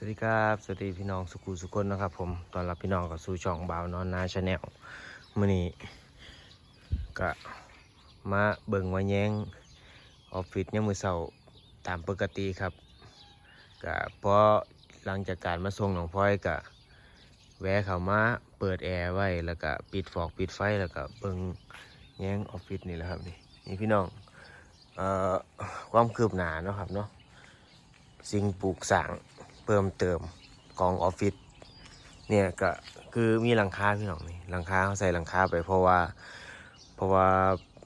สวัสดีครับ สวัสดีพี่น้องสุขุสุคนนะครับ ผมตอนรับพี่น้องกับสู่ช่องบ่าวนอนนาชาแนลมื่อนี้ก็มาเบิ่งว่าแย้งออฟฟิศเนี่ยมือเสาตามปกติครับก็พอหลังจากการมาส่งหนองพลอยก็แวะเข้ามาเปิดแอร์ไว้แล้วก็ปิดฟอกปิดไฟแล้วก็เบิ่งแย้งออฟฟิศนี่แหละครับนี่นี่พี่น้องเอ่อความคืบหน้าเนาะครับเนาะสิ่งปลูกสร้าง เพิ่มเติมของออฟฟิศเนี่ยก็คือมีหลังคาพี่น้องนี่หลังคาเขาใส่หลังคาไปเพราะว่า เพราะว่า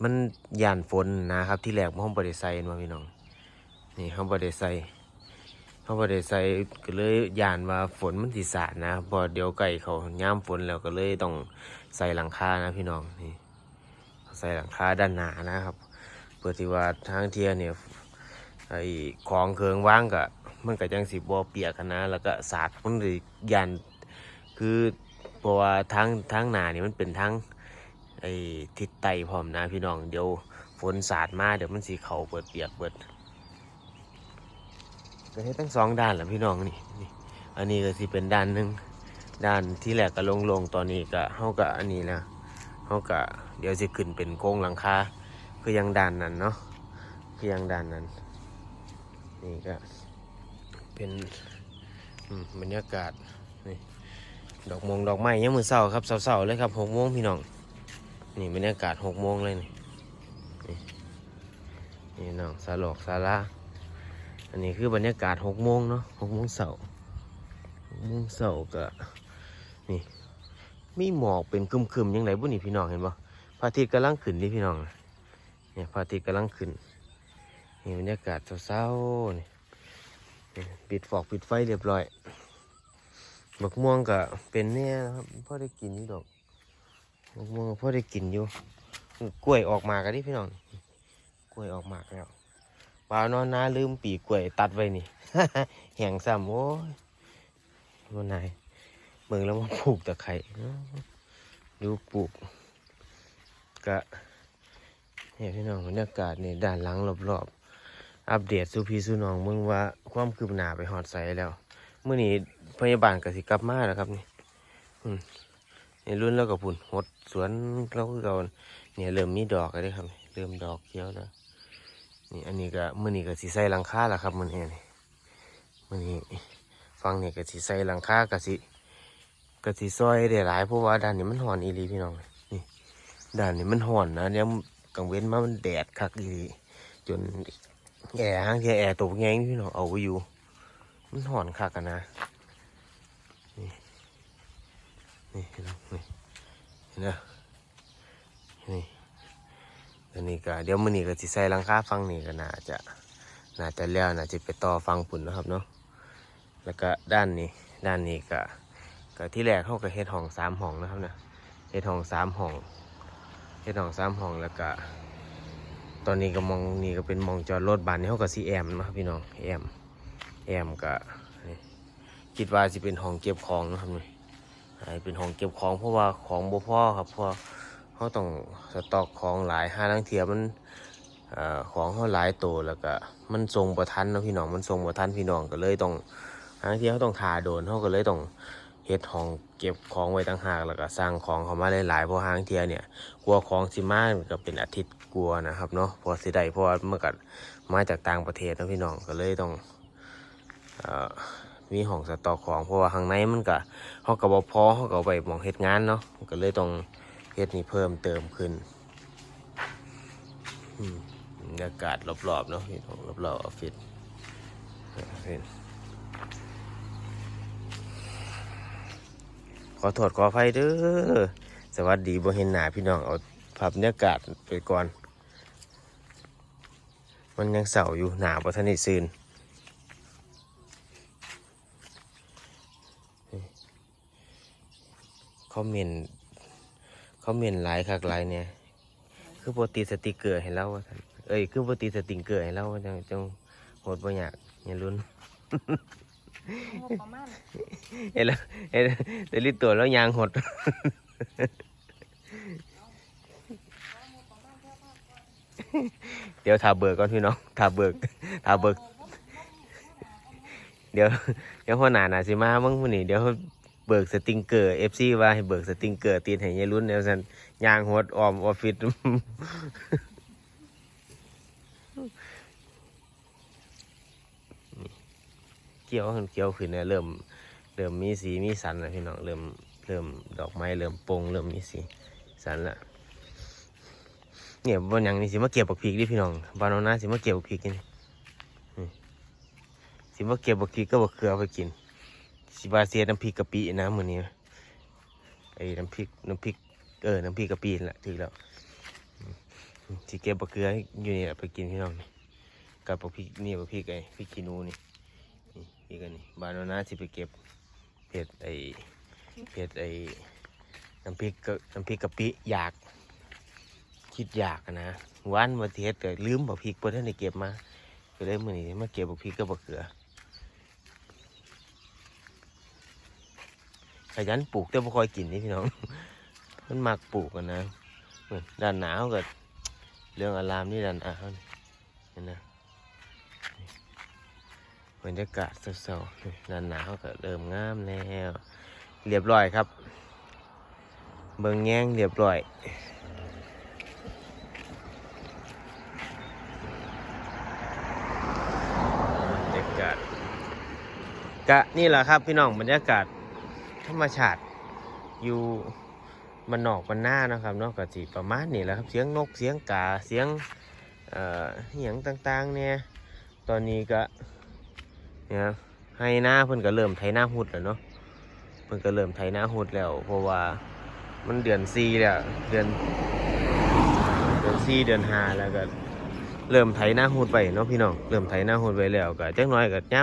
มันย่านฝนนะครับที่แรกห้องบริไซมาพี่น้องนี่ห้องบริไซห้องบริไซก็เลยย่านว่าฝนมันสิสาดนะพอเดี๋ยวไก่เขาย่ามฝนแล้วก็เลยต้องใส่หลังคานะพี่น้องนี่ใส่หลังคาด้านหน้านะครับ เพื่อที่ว่าทางเทียเนี่ยไอ้ของเครื่องว่างก็ มันก็จังสิบ่เปียกนะแล้วก็สาดมันเลยยันคือเพราะว่าทางทางหนานี่มันเป็นทางไอ้ทิศใต้พร้อมนะพี่น้องเดี๋ยวฝนสาดมาเดี๋ยวมันสีเขาเปิดเปียกเปิดก็ให้ทั้งสองด้านแหละพี่น้องนี่นี่ อันนี้ก็สิเป็นด้านหนึ่งด้านที่แหลกก็ลงลงตอนนี้ก็เฮาก็อันนี้นะเฮาก็เดี๋ยวสิขึ้นเป็นโค้งหลังคาคือยังด้านนั้นเนาะคือยังด้านนั้นนี่ก็ เป็นบรรยากาศนี่ดอกมงดอกไม้ยังมือเศร้าครับเศร้าๆเลยครับหกโมงพี่น้องนี่บรรยากาศหกโมงเลยนี่นี่นี่น้องสาลอกสาลาอันนี้คือบรรยากาศหกโมงเนาะหกโมงเสาร์หกโมงเสาร์ก็นี่มีหมอกเป็นครึมๆยังไงบุนี่พี่น้องเห็นปะพระอาทิตย์กำลังขึ้นนี่พี่น้องเนี่ยพระอาทิตย์กำลังขึ้นนี่บรรยากาศเศร้าๆนี่ ปิดฟอกปิดไฟเรียบร้อยบักม่วงก็เป็นเนี่ยนะครับพ่อได้กินอยู่ดอกบักม่วงพ่อได้กินอยู่กล้วยออกมากันดิพี่น้องกล้วยออกมากแล้วบ่าวนอนน้าลืมปีกล้วยตัดไว้นี่แห้งซ้ำโอ้ยวันไหนเมืองแล้วมาปลูกตะไคร้ดูปลูกก็เนี่ยพี่น้องบรรยากาศนี่ด้านหลังรอบๆ อัปเดตสู่พี่สู่น้องมึงว่าความคืบหน้าไปหอดใสแล้วเมื่อนี้พยาบาลก็สิกลับมาแล้วครับนี่นี่รุ่นแล้วกับพุ่นหดสวนเราคือเก่าเนี่ยเริ่มมีดอกแล้วเด้ครับ เริ่มดอกเขียวแล้วนี่อันนี้ก็มื่อนี้ก็สิใส่หลังคาแล้วครับมื่อนี้นี่มื่อนี้ฟังเนี่ยก็สิใส่หลังคาก็สิก็สิซอยได้หลายเพราะว่าด้านนี้มันห่อนอีหลีพี่น้องนี่ด้านนี้มันห่อนนะเนี่ยกลางเว้นมามันแดดคักอีหลีจน แอร์ห้างเทียแอร์ตัวแงงพี่น้องเอาไว้อยู่ มันหอนคักกันนะ นี่ นี่เห็นไหมนี่เห็นไหมนี่อันนี้ก็เดี๋ยวมื้อนี้ก็สิใส่ลังคาฟังนี่ก็น่าจะ น่าจะแล้วน่าจะไปต่อฟังปุ่นนะครับเนาะ แล้วก็ด้านนี้ ด้านนี้ก็ ก็ที่แรกเขาก็เฮ็ดห้องสามห้องนะครับนะเฮ็ดห้องสามห้องเฮ็ดห้องสามห้องแล้วก็ ตอนนี้ก็มองนี่ก็เป็นมองจอดรถบานนี้เขาก็ซีแอมนะครับพี่น้องแอมแอมก็คิดว่าจะเป็นห้องเก็บของนะครับนี่ให้เป็นห้องเก็บของเพราะว่าของบ่พ่อครับเพราะเขาต้องสต็อกของหลายห้าลังเทียมันอของเขาหลายตัวแล้วก็มันทรงประทันนะพี่น้องมันทรงประทันพี่น้องก็เลยต้องห้าลังเทียเขาต้องทาโดนเขาก็เลยต้อง ฮ็ดห้องเก็บของไว้ต่างหากแล้วก็สร้างของเขามาหลายๆเพราะห้างเทียเนี่ยกลัวของสิมาก็เป็นอาทิตย์กลัวนะครับเนาะเพอสิได้เพราะว่าเมื่อกัดมาจากต่างประเทศนะพี่น้องก็เลยต้องอ่อมีห้องสต็อกของเพราะว่าข้างในมันก็เขาก็บอพอเขาก็เอาไปมองเฮ็ดงานเนาะก็เลยต้องเฮ็ดนี่เพิ่มเติมขึ้นอืมบรรยากาศรอบๆเนาะพี่น้องรอบๆออฟฟิศเห็น ขอโทษขออภัยเด้อสวัสดีบ่เห็นหน้าพี่น้องเอาภาพบรรยากาศไปก่อน มันยังเสาอยู่หนาบ่ทันได้ซืนคอมเมนต์คอมเมนต์หลายคักหลายเนี่ย คือปกติสติกเกอร์ให้เราว่าซั่นเอ้ยคือปกติสติกเกอร์ให้เราว่าจังจังโหดบ่อยากอย่าลุ้น งบประมาณเห็นแล้วเห็นแต่ลิตัวแล้วยางหด เดี๋ยวทาเบิกก่อนพี่น้องทาเบิกทาเบิก เดี๋ยวเดี๋ยวหัวหน้าน่าสิมามึงมื้อนี้เดี๋ยวเบิกสติงเกอร์ FC ว่าให้เบิกสติงเกอร์ตีนให้ยายรุ่นแนวซั่นยางหดออมออฟฟิศ เกี่ยวขึ้นเกี่ยวขึ้นเนี่ยเริ่มเริ่มมีสีมีสันแล้วพี่น้องเริ่มเริ่มดอกไม้เริ่มโป่งเริ่มมีสีสันละเนี่ยบนอย่างนี้สิมาเก็บบักพริกดิพี่น้องบานเอาหน้าสิมาเก็บบักพริกนี่นี่สิมาเก็บบักพริกก็บักเขือไปกินสิบาเซียน้ำพริกกะปินะมือนี้ไอ้น้ำพริกน้ำพริกเออน้ำพริกกะปินั่นแหละถือแล้วสิเก็บบักเขืออยู่นี่แหละไปกินพี่น้องกับบักพริกนี่บักพริกไอ้พริกขี้นูนี่ นี่อีกอันนี่บานเอาหน้าสิไปเก็บเผ็ดไอเผ็ดไอน้ำพริกกะน้ำพริกกะปิอยาก คิดอยากนะวานมาเทศแต่ลืมบักพริกเพื่อนได้เก็บมาก็เลยมือนี้มาเก็บบักพริกกับบักเขือขยันปลูกแต่บ่คอยกินนี่พี่น้อง มันมักปลูกกันนะเหมือนด้านหนาวกับเรื่องอารามนี่ด้านอ้าวนี่เห็นนะ บรรยากาศเศร้าๆหนาหนาวก็เริ่มงามแล้วเรียบร้อยครับ เบิ่งแง่งเรียบร้อยบรรยากาศกะนี่แหละครับพี่น้องบรรยากาศธรรมชาติอยู่มันนอกมันหน้านะครับนอกกะจีประมาณนี้แหละครับเสียงนกเสียงกาเสียงเอ่ออหย่างต่างๆเนี่ยตอนนี้ก็ เนี่ยให้หน้าเพิ่นก็เริ่มไถหน้าหุดแล้วเนาะเพิ่นก็เริ่มไถหน้าหุดแล้ว เพราะว่ามันเดือนสี่แล้วเดือน เดือนสี่เดือนห้าแล้วก็เริ่มไถหน้าหุดไปเนาะพี่น้องเริ่มไถหน้าหุดไปแล้วก็จักหน่อยก็ย้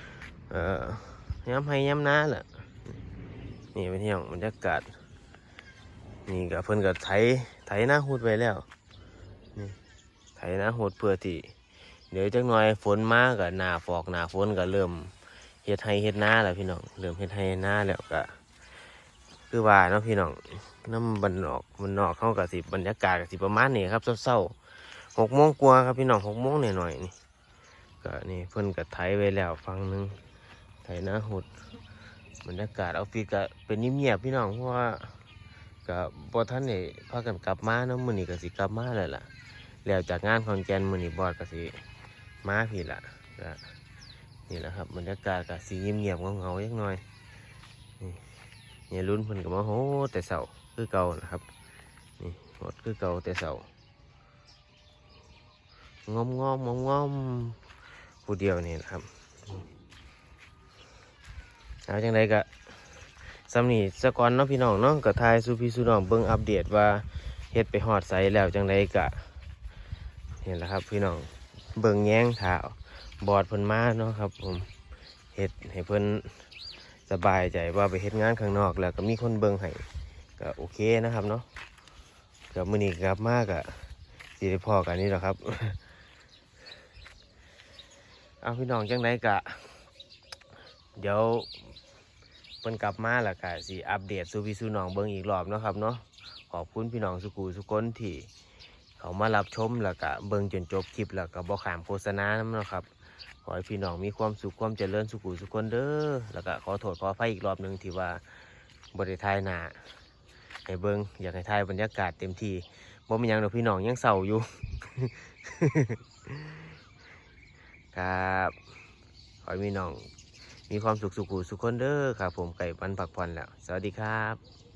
ำเอ่อย้ำให้ย้ำหน้าแหละนี่เป็นที่ของบรรยากาศนี่ก็เพิ่นก็ไถไถหน้าหุดไปแล้วนี่ไถหน้าหุดเพื่อที่ เดี๋ยวจักหน่อยฝนมาก็หน้าฟอกหน้าฝนก็เริ่มเฮ็ดให้เฮ็ดนาแล้วพี่น้องเริ่มเฮ็ดให้เฮ็ดนาแล้วก็คือว่าเนาะพี่น้องน้ำบันนอกมันนอกเข้ากับสิบรรยากาศกับสิประมาณนี้ครับเศร้าๆหกโมงกว่าครับพี่น้องหกโมงหน่อยๆนี่ก็นี่เพิ่นก็ไถไว้แล้วฟังหนึงไถนาหุดบรรยากาศออฟฟิศก็เป็นเงียบๆพี่น้องเพราะว่าก็บ่ทันได้พากันกลับมาเนาะมื้อนี้ก็สิกลับมาแล้วล่ะแล้วจากงานคอนแกนมือนี่บอดก็สิ มาพี่ละก็นี่แหละครับบรรยากาศก็สีเงียบๆเงาๆยักหน่อยนี่เนี่ยรุ่นเพิ่นก็มาโหแต่เสาคือเก่านะครับนี่หมดคือเก่าแต่เสางอมงอมงอมงอมผู้เดียวนี่แหละครับเอาจังไดก็สำนีสะก่อนเนาะพี่น้องเนาะก็ทายสู่พี่สู่น้องเบิ่งอัปเดตว่าเฮ็ดไปฮอดไสแล้วจังไดก็เห็นแล้วครับพี่น้อง เบิ่งแย้งถาบอดเพิ่นมาเนาะครับ ผมเฮ็ดให้เพิ่นสบายใจว่าไปเฮ็ดงานข้างนอกแล้วก็มีคนเบิ่งให้ก็โอเคนะครับเนาะกับมื้อนี้กลับมากอะสิได้พอกันนี่แหละครับ เอาพี่น้องจังไดกะ เดี๋ยวเพิ่นกลับมาแล้วก็สิอัปเดตสู่พี่สู่น้องเบิ่งอีกรอบเนาะครับเนาะขอบคุณพี่น้องสุกูสุคนที่ เขามารับชมแล้วก็เบิ่งจนจบคลิปแล้วก็บอกขามโฆษณานํเนาะครับ ขอให้พี่น้องมีความสุขความเจริญสุขุสุขคนเด้อแล้วก็ขอโทษขออภัยอีกรอบหนึ่งที่ว่าบริทายหนาให้เบิ่งอยากให้ทายบรรยากาศเต็มที่บ่มีหยังดอกพี่น้องยังเศร้าอยู่ ครับขอให้พี่น้องมีความสุขสุขุสุขคนเด้อครับ ผมไก่ปันผักผ่อนแล้ว สวัสดีครับ